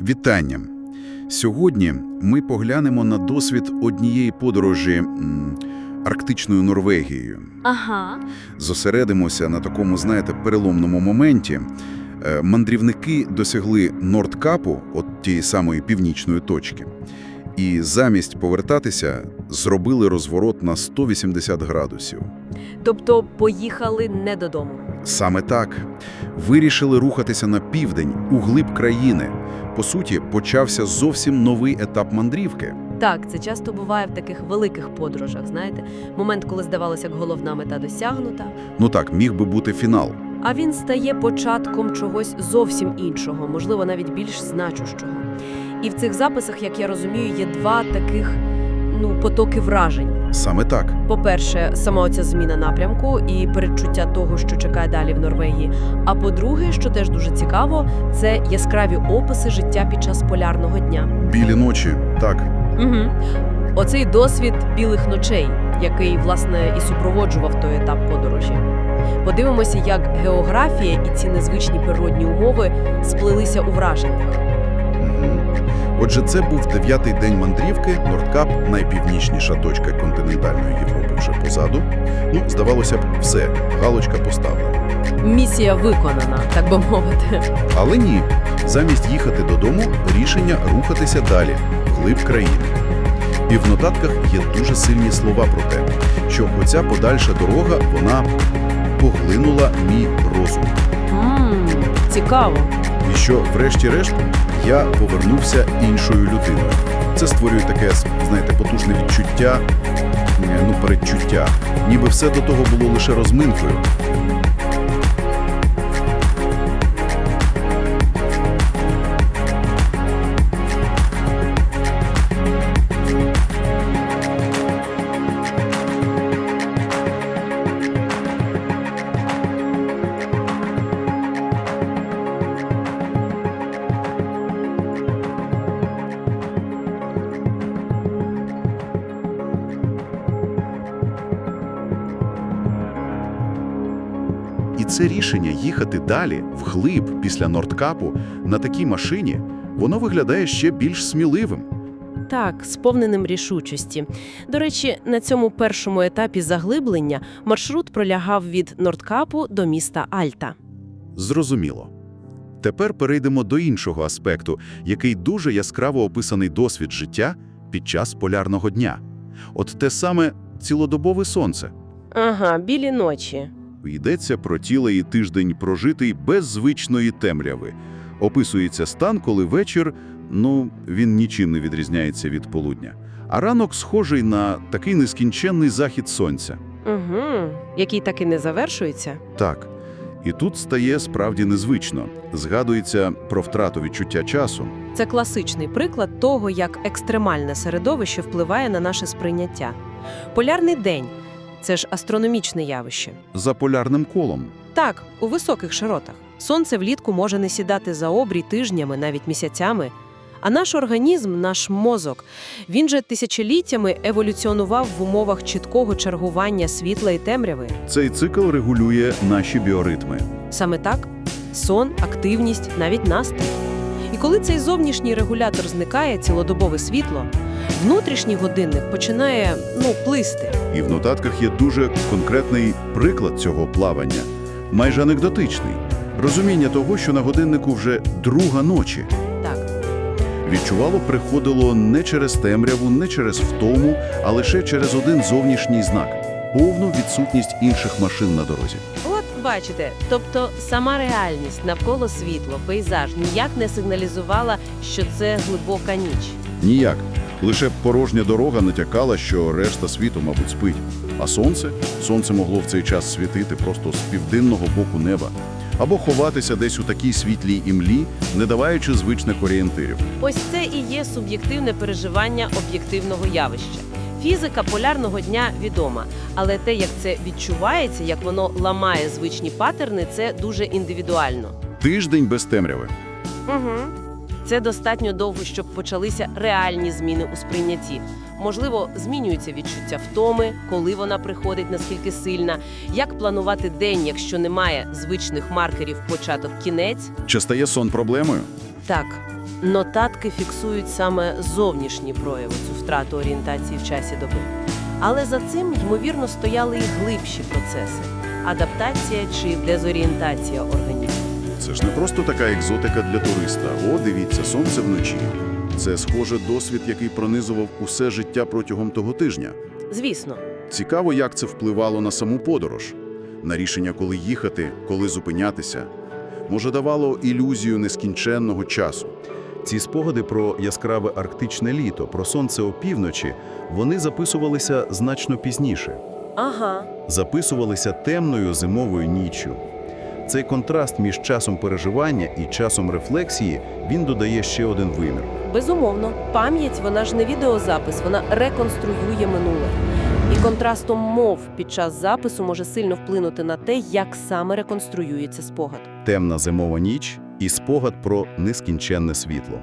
Вітання! Сьогодні ми поглянемо на досвід однієї подорожі м, Арктичною Норвегією. Ага. Зосередимося на такому, знаєте, переломному моменті. Е, Мандрівники досягли Нордкапу, от тієї самої північної точки, і замість повертатися зробили розворот на 180 градусів. Тобто поїхали не додому. Саме так. Вирішили рухатися на південь, у глиб країни. По суті, почався зовсім новий етап мандрівки. Так, це часто буває в таких великих подорожах, знаєте, момент, коли здавалося, як головна мета досягнута, Ну так, міг би бути фінал. а він стає початком чогось зовсім іншого, можливо, навіть більш значущого. І в цих записах, як я розумію, є два таких ну потоки вражень. Саме так. По-перше, сама оця зміна напрямку і передчуття того, що чекає далі в Норвегії. А по-друге, що теж дуже цікаво, це яскраві описи життя під час полярного дня. Білі ночі, так. Угу. Оцей досвід білих ночей, який власне і супроводжував той етап подорожі. Подивимося, як географія і ці незвичні природні умови сплелися у враженнях. Мгм. Отже, це був дев'ятий день мандрівки. Нордкап – найпівнічніша точка континентальної Європи вже позаду. Ну, здавалося б, все, галочка поставлена. Місія виконана, так би мовити. Але ні. Замість їхати додому, рішення рухатися далі, вглиб країни. І в нотатках є дуже сильні слова про те, що оця подальша дорога, вона поглинула мій розум. Ммм, цікаво. І що, врешті-решт, я повернувся іншою людиною. Це створює таке, знаєте, потужне відчуття, е, ну, передчуття. Ніби все до того було лише розминкою. Це рішення їхати далі, вглиб, після Нордкапу, на такій машині, воно виглядає ще більш сміливим. Так, сповненим рішучості. До речі, на цьому першому етапі заглиблення маршрут пролягав від Нордкапу до міста Альта. Зрозуміло. Тепер перейдемо до іншого аспекту, який дуже яскраво описаний досвід життя під час полярного дня. От те саме цілодобове сонце. Ага, білі ночі. Йдеться про цілий тиждень прожитий без звичної темряви. Описується стан, коли вечір, ну, він нічим не відрізняється від полудня. А ранок схожий на такий нескінченний захід сонця. Угу. Який так і не завершується. Так. І тут стає справді незвично. Згадується про втрату відчуття часу. Це класичний приклад того, як екстремальне середовище впливає на наше сприйняття. Полярний день це ж астрономічне явище. За полярним колом. Так, у високих широтах. Сонце влітку може не сідати за обрій тижнями, навіть місяцями. А наш організм, наш мозок, він же тисячоліттями еволюціонував в умовах чіткого чергування світла і темряви. Цей цикл регулює наші біоритми. Саме так сон, активність, навіть настрій. І коли цей зовнішній регулятор зникає, цілодобове світло, внутрішній годинник починає ну, плисти. І в нотатках є дуже конкретний приклад цього плавання, майже анекдотичний. Розуміння того, що на годиннику вже друга ночі. Так, Відчувало приходило не через темряву, не через втому, а лише через один зовнішній знак повну відсутність інших машин на дорозі. от бачите, тобто сама реальність навколо світло, пейзаж ніяк не сигналізувала, що це глибока ніч. Ніяк. Лише порожня дорога натякала, що решта світу, мабуть, спить. А сонце? Сонце могло в цей час світити просто з південного боку неба. Або ховатися десь у такій світлій імлі, не даваючи звичних орієнтирів. Ось це і є суб'єктивне переживання об'єктивного явища. Фізика полярного дня відома, але те, як це відчувається, як воно ламає звичні патерни, це дуже індивідуально. Тиждень без темряви. Угу. Це достатньо довго, щоб почалися реальні зміни у сприйнятті. Можливо, змінюється відчуття втоми, коли вона приходить, наскільки сильна, як планувати день, якщо немає звичних маркерів початок-кінець. Чи стає сон проблемою? Так, нотатки фіксують саме зовнішні прояви цю втрату орієнтації в часі доби. Але за цим, ймовірно, стояли і глибші процеси адаптація чи дезорієнтація організму. Це ж не просто така екзотика для туриста. О, дивіться, сонце вночі. Це, схоже, досвід, який пронизував усе життя протягом того тижня. Звісно, Цікаво, як це впливало на саму подорож, на рішення, коли їхати, коли зупинятися. Може, давало ілюзію нескінченного часу. Ці спогади про яскраве арктичне літо, про сонце опівночі, вони записувалися значно пізніше. ага, Записувалися темною зимовою ніччю. Цей контраст між часом переживання і часом рефлексії, він додає ще один вимір. безумовно, пам'ять вона ж не відеозапис, вона реконструює минуле. І контрастом мов під час запису може сильно вплинути на те, як саме реконструюється спогад. Темна зимова ніч і спогад про нескінченне світло.